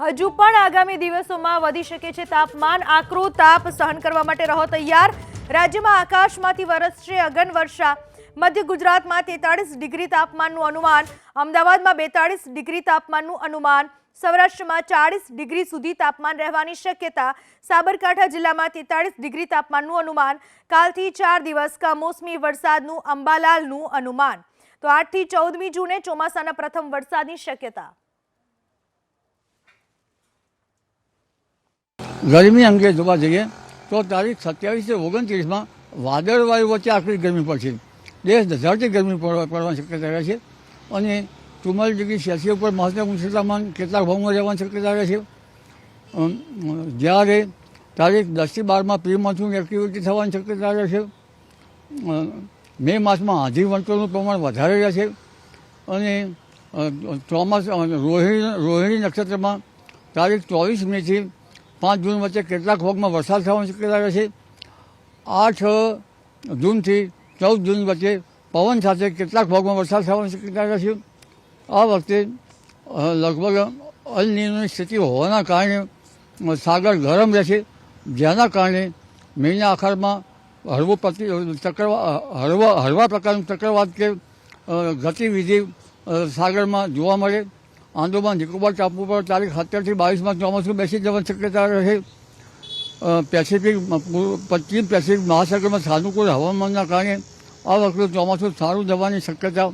હજુ પણ આગામી દિવસોમાં વધી શકે છે તાપમાન. આકરો તાપ સહન કરવા માટે રહો તૈયાર. રાજ્યમાં આકાશમાંથી વરસશે અગન વર્ષા. મધ્ય ગુજરાતમાં તેતાળીસ ડિગ્રી તાપમાનનું અનુમાન. અમદાવાદમાં બેતાળીસ ડિગ્રી તાપમાનનું અનુમાન. સૌરાષ્ટ્રમાં ચાળીસ ડિગ્રી સુધી તાપમાન રહેવાની શક્યતા. સાબરકાંઠા જિલ્લામાં તેતાળીસ ડિગ્રી તાપમાનનું અનુમાન. કાલથી ચાર દિવસ કમોસમી વરસાદનું અંબાલાલનું અનુમાન. તો આઠથી ચૌદમી જૂને ચોમાસાના પ્રથમ વરસાદની શક્યતા. ગરમી અંગે જોવા જઈએ તો તારીખ સત્યાવીસ ઓગણત્રીસમાં વાદળવાયુ વચ્ચે આખરી ગરમી પડશે. દેશ ધજાડતી ગરમી પડ- પડવાની શક્યતા રહે છે અને ચુમ્માલીસ ડિગ્રી સેલ્સિયસ ઉપર મહત્તમ તાપમાન કેટલાક ભાવમાં રહેવાની શક્યતા રહે છે. જ્યારે તારીખ દસથી બારમાં પ્રી મોન્સૂન એક્ટિવિટી થવાની શક્યતા રહે છે. મે માસમાં હાજી વંટોળનું પ્રમાણ વધારે રહેશે અને ચોમાસ, રોહિણી રોહિણી નક્ષત્રમાં તારીખ ચોવીસ મેથી પાંચ જૂન વચ્ચે કેટલાક ભાગમાં વરસાદ થવાની શક્યતા રહેશે આઠ જૂનથી ચૌદ જૂન વચ્ચે પવન સાથે કેટલાક ભાગમાં વરસાદ થવાની શક્યતા રહેશે આ વખતે લગભગ અલ સ્થિતિ હોવાના કારણે સાગર ગરમ રહેશે. જેના કારણે મેના આખરમાં હળવો પ્રતિ ચક્રવા હળવા હળવા પ્રકારનું ચક્રવાત કે ગતિવિધિ સાગરમાં જોવા મળે. આંદોમાન નિકોબાર ટાપુ પર તારીખ સત્તરથી બાવીસમાં ચોમાસું બેસી જવાની શક્યતા રહે. પેસિફિક, પશ્ચિમ પેસિફિક મહાસાગરમાં સાનુકૂળ હવામાનના કારણે આ વખતે ચોમાસું સારું જવાની શક્યતા